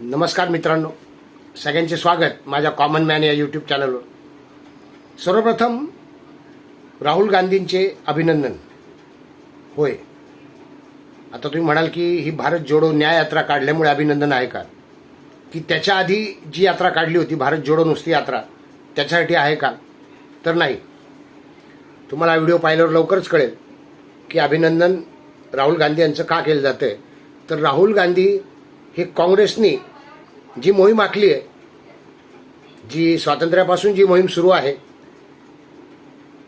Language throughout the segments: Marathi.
नमस्कार मित्रांनो. सगळ्यांचे स्वागत माझ्या कॉमन मॅन या यूट्यूब चॅनलवर सर्वप्रथम राहुल गांधींचे अभिनंदन. होय. आता तुम्ही म्हणाल की ही भारत जोडो न्याय यात्रा काढल्यामुळे अभिनंदन आहे का? की त्याच्या आधी जी यात्रा काढली होती भारत जोडो नुसती यात्रा त्याच्यासाठी आहे का? तर नाही. तुम्हाला व्हिडिओ पाहिल्यावर लवकरच कळेल की अभिनंदन राहुल गांधी यांचं का केलं जातं तर राहुल गांधी हे काँग्रेसनी जी मोहीम आखली आहे जी स्वातंत्र्यापासून जी मोहीम सुरू आहे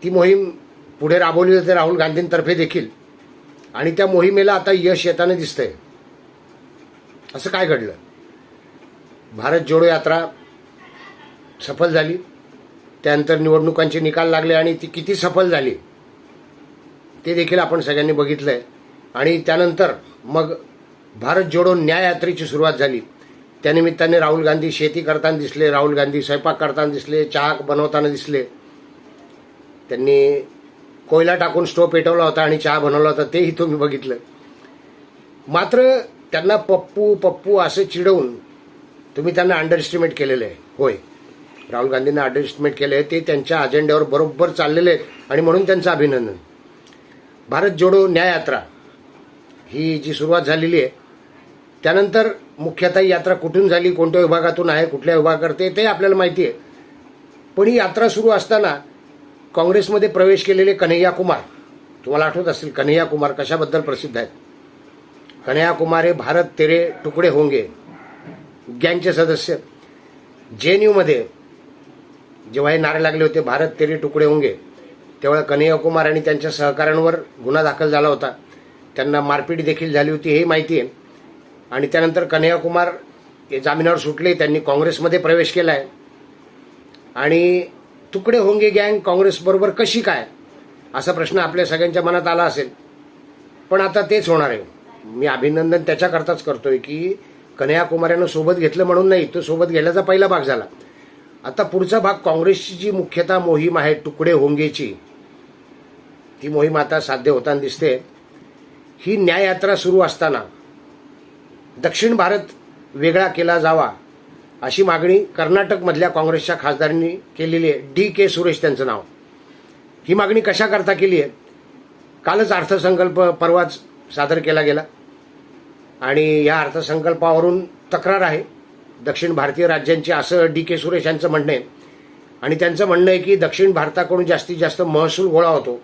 ती मोहीम पुढे राबवली जाते राहुल गांधींतर्फे देखील. आणि त्या मोहिमेला आता यश येताना दिसतंय. असं काय घडलं? भारत जोडो यात्रा सफल झाली. त्यानंतर निवडणुकांचे निकाल लागले आणि ती किती सफल झाली ते देखील आपण सगळ्यांनी बघितलंय. आणि त्यानंतर मग भारत जोडो न्याय यात्रेची सुरुवात झाली. त्यानिमित्ताने राहुल गांधी शेती करताना दिसले राहुल गांधी स्वयंपाक करताना दिसले चहा बनवताना दिसले. त्यांनी कोयला टाकून स्टोव पेटवला होता आणि चहा बनवला होता तेही तुम्ही बघितलं. मात्र त्यांना पप्पू पप्पू असं चिडवून तुम्ही त्यांना अंडर एस्टिमेट केलेलं आहे. होय. राहुल गांधींना अंडर एस्टिमेट केलं आहे ते त्यांच्या अजेंड्यावर बरोबर चाललेले आहेत आणि म्हणून त्यांचं अभिनंदन. भारत जोडो न्याय यात्रा ही जी सुरुवात झालेली आहे त्यानंतर मुख्यतः यात्रा कुठून झाली कोणत्या विभागातून आहे कुठल्या विभागाकडे ते आपल्याला माहिती आहे. पण ही यात्रा सुरू असताना काँग्रेसमध्ये प्रवेश केलेले कन्हैया कुमार तुम्हाला आठवत असेल कन्हैया कुमार कशाबद्दल प्रसिद्ध आहेत? कन्हैया कुमार हे भारत तेरे तुकडे होंगे गँगचे सदस्य. जे एन यूमध्ये जेव्हा हे नारे लागले होते भारत तेरे तुकडे होंगे तेव्हा कन्हैया कुमार आणि त्यांच्या सहकाऱ्यांवर गुन्हा दाखल झाला होता. त्यांना मारपीट देखील झाली होती हे माहिती आहे. आणि त्यानंतर कन्हैया कुमार हे जामिनावर सुटले त्यांनी काँग्रेसमध्ये प्रवेश केला आहे आणि तुकडे होंगे गँग काँग्रेसबरोबर कशी काय? असा प्रश्न आपल्या सगळ्यांच्या मनात आला असेल. पण आता तेच होणार आहे. मी अभिनंदन त्याच्याकरताच करतोय की कन्हैया कुमार यानं सोबत घेतलं म्हणून नाही तो सोबत गेल्याचा पहिला भाग झाला. आता पुढचा भाग काँग्रेसची जी मुख्यतः मोहीम आहे तुकडे होंगेची ती मोहीम आता साध्य होताना दिसते. ही न्याययात्रा सुरू असताना दक्षिण भारत वेगळा केला जावा अशी मागणी कर्नाटकमधल्या काँग्रेसच्या खासदारांनी केलेली आहे. डी के सुरेश त्यांचं नाव. ही मागणी कशाकरता केली आहे? कालच अर्थसंकल्प परवाच सादर केला गेला. आणि या अर्थसंकल्पावरून तक्रार आहे. दक्षिण भारतीय राज्यांची असं डी के सुरेश यांचं म्हणणं आहे. आणि त्यांचं म्हणणं आहे की दक्षिण भारताकडून जास्तीत जास्त महसूल गोळा होतो.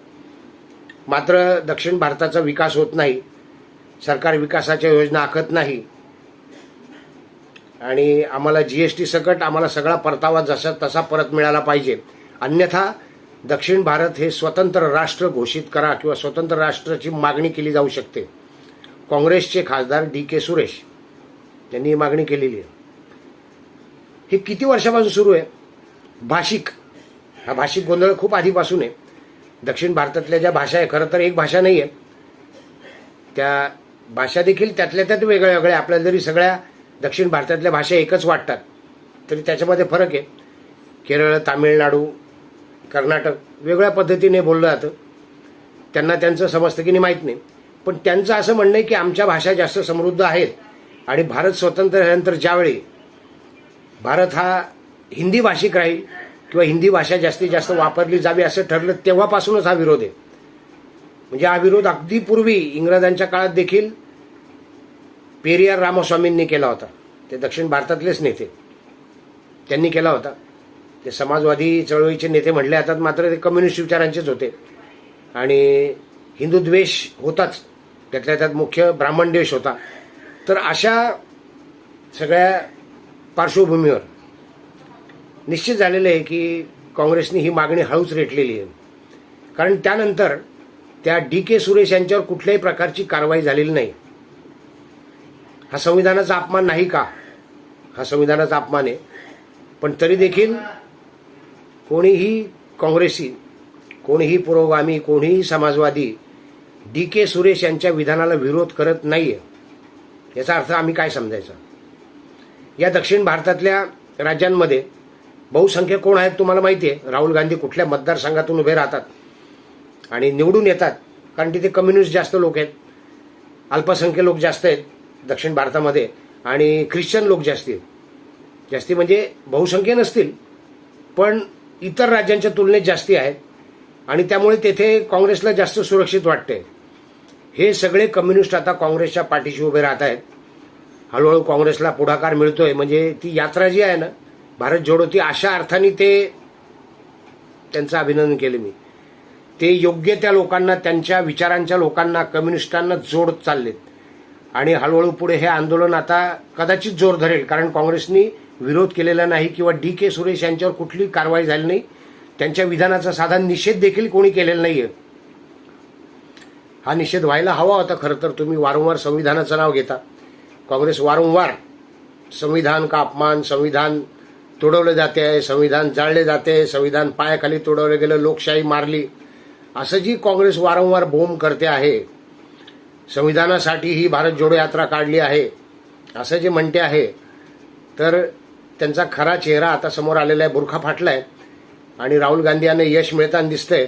मात्र दक्षिण भारताचा विकास होत नाही. सरकार विकासाच्या योजना आखत नाही. आणि आम्हाला जीएसटी सकट आम्हाला सगळा परतावा जसा तसा परत मिळाला पाहिजे. अन्यथा दक्षिण भारत हे स्वतंत्र राष्ट्र घोषित करा किंवा स्वतंत्र राष्ट्राची मागणी केली जाऊ शकते. काँग्रेसचे खासदार डी के सुरेश यांनी ही मागणी केलेली आहे. हे किती वर्षापासून सुरू आहे? भाषिक. हा भाषिक गोंधळ खूप आधीपासून आहे. दक्षिण भारतातल्या ज्या भाषा आहे खरं तर एक भाषा नाही आहे त्या भाषा देखील त्यातल्या त्यात वेगळ्या वेगळ्या. आपल्याला जरी सगळ्या दक्षिण भारतातल्या भाषा एकच वाटतात तरी त्याच्यामध्ये फरक आहे. केरळ तामिळनाडू कर्नाटक वेगळ्या पद्धतीने बोललं जातं. त्यांना त्यांचं समजतं की नाही माहीत नाही. पण त्यांचं असं म्हणणं आहे की आमच्या भाषा जास्त समृद्ध आहेत आणि भारत स्वतंत्र झाल्यानंतर ज्यावेळी भारत हा हिंदी भाषिक राहील किंवा हिंदी भाषा जास्तीत जास्त वापरली जावी असं ठरलं तेव्हापासूनच हा विरोध आहे. म्हणजे हा विरोध अगदी पूर्वी इंग्रजांच्या काळात देखील पेरियार रामस्वामींनी केला होता. ते दक्षिण भारतातलेच नेते. त्यांनी केला होता. ते समाजवादी चळवळीचे नेते म्हटले जातात मात्र ते कम्युनिस्ट विचारांचेच होते. आणि हिंदू द्वेष होताच. त्यातल्या त्यात मुख्य ब्राह्मण द्वेष होता. तर अशा सगळ्या पार्श्वभूमीवर निश्चित झालेलं आहे की काँग्रेसने ही मागणी हळूच रेटलेली आहे. कारण त्यानंतर त्या डी के सुरेश यांच्यावर कुठल्याही प्रकारची कारवाई झालेली नाही. हा संविधानाचा अपमान नाही का? हा संविधानाचा अपमान आहे. पण तरी देखील कोणीही काँग्रेसी कोणीही पुरोगामी कोणीही समाजवादी डी के सुरेश यांच्या विधानाला विरोध करत नाही आहे याचा अर्थ आम्ही काय समजायचा? या दक्षिण भारतातल्या राज्यांमध्ये बहुसंख्य कोण आहेत तुम्हाला माहिती आहे राहुल गांधी कुठल्या मतदारसंघातून उभे राहतात? आणि निवडून येतात. कारण तिथे कम्युनिस्ट जास्त लोक आहेत. अल्पसंख्य लोक जास्त आहेत दक्षिण भारतामध्ये. आणि ख्रिश्चन लोक जास्ती आहेत. जास्ती म्हणजे बहुसंख्य नसतील पण इतर राज्यांच्या तुलनेत जास्ती आहेत. आणि त्यामुळे तेथे काँग्रेसला जास्त सुरक्षित वाटते हे सगळे कम्युनिस्ट आता काँग्रेसच्या पाठीशी उभे राहत आहेत. हळूहळू काँग्रेसला पुढाकार मिळतोय. म्हणजे ती यात्रा जी आहे ना भारत जोडो ती अशा अर्थाने ते त्यांचं अभिनंदन केलं मी. ते योग्य त्या लोकांना त्यांच्या विचारांच्या लोकांना कम्युनिस्टांना जोडत चाललेत. आणि हळूहळू पुढे हे आंदोलन आता कदाचित जोर धरेल कारण काँग्रेसनी विरोध केलेला नाही किंवा डी के सुरेश यांच्यावर कुठली कारवाई झाली नाही. त्यांच्या विधानाचा साधा निषेध देखील कोणी केलेला नाहीये. हा निषेध व्हायला हवा होता खरं तर तुम्ही वारंवार संविधानाचं नाव घेता. काँग्रेस वारंवार संविधान का अपमान संविधान तुडवले जाते आहे संविधान जाळले जाते संविधान पायाखाली तोडवलं गेलं लोकशाही मारली. असं जी काँग्रेस वारंवार बोंब करते आहे संविधानासाठी ही भारत जोडो यात्रा काढली आहे असं जे म्हणते आहे तर त्यांचा खरा चेहरा आता समोर आलेला आहे बुरखा फाटलाय आणि राहुल गांधी यांना यश मिळताना दिसतंय.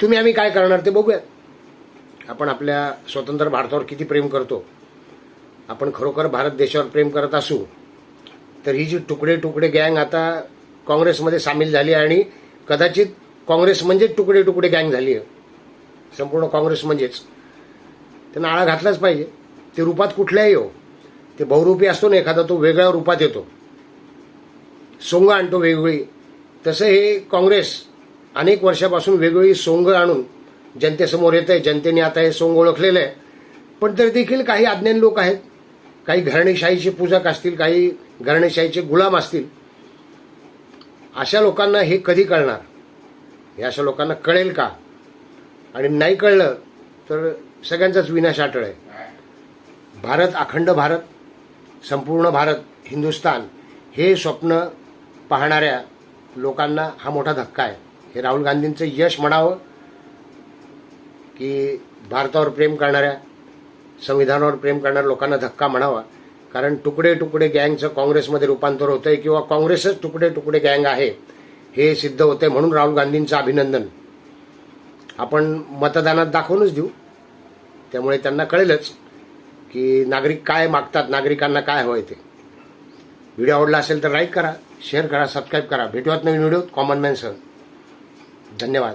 तुम्ही आम्ही काय करणार ते बघूयात. आपण आपल्या स्वतंत्र भारतावर किती प्रेम करतो आपण खरोखर भारत देशावर प्रेम करत असू तर ही जी तुकडे तुकडे गँग आता काँग्रेसमध्ये सामील झाली आणि कदाचित काँग्रेस म्हणजेच तुकडे तुकडे गँग झाली आहे. संपूर्ण काँग्रेस म्हणजेच. त्यांना आळा घातलाच पाहिजे. ते रूपात कुठल्याही हो. ते बहुरूपी असतो ना एखादा तो वेगळ्या रूपात येतो. सोंग आणतो वेगवेगळी. तसं हे काँग्रेस अनेक वर्षापासून वेगवेगळी सोंग आणून जनतेसमोर येत आहे जनतेने आता हे सोंग ओळखलेलं आहे. पण तरी देखील काही अज्ञान लोक आहेत. काही घराणेशाहीचे पूजक असतील काही घराणेशाहीचे गुलाम असतील. अशा लोकांना हे कधी कळणार? हे अशा लोकांना कळेल का? आणि नाही कळलं तर सगळ्यांचाच विनाश आटळ आहे. भारत अखंड भारत संपूर्ण भारत हिंदुस्तान हे स्वप्न पाहणाऱ्या लोकांना हा मोठा धक्का आहे. हे राहुल गांधींचं यश म्हणावं की भारतावर प्रेम करणाऱ्या संविधानावर प्रेम करणाऱ्या लोकांना धक्का म्हणावा. कारण तुकडे तुकडे गँगचं काँग्रेसमध्ये रूपांतर होतंय किंवा काँग्रेसच तुकडे तुकडे गँग आहे हे सिद्ध होते म्हणून राहुल गांधींचं अभिनंदन. आपण मतदानात दाखवूनच देऊ. त्यामुळे त्यांना कळेलच की नागरिक काय मागतात नागरिकांना काय हवंय ते. व्हिडिओ आवडला असेल तर लाईक करा शेअर करा सबस्क्राईब करा. भेटूयात नवीन व्हिडिओ कॉमन मॅनसह धन्यवाद.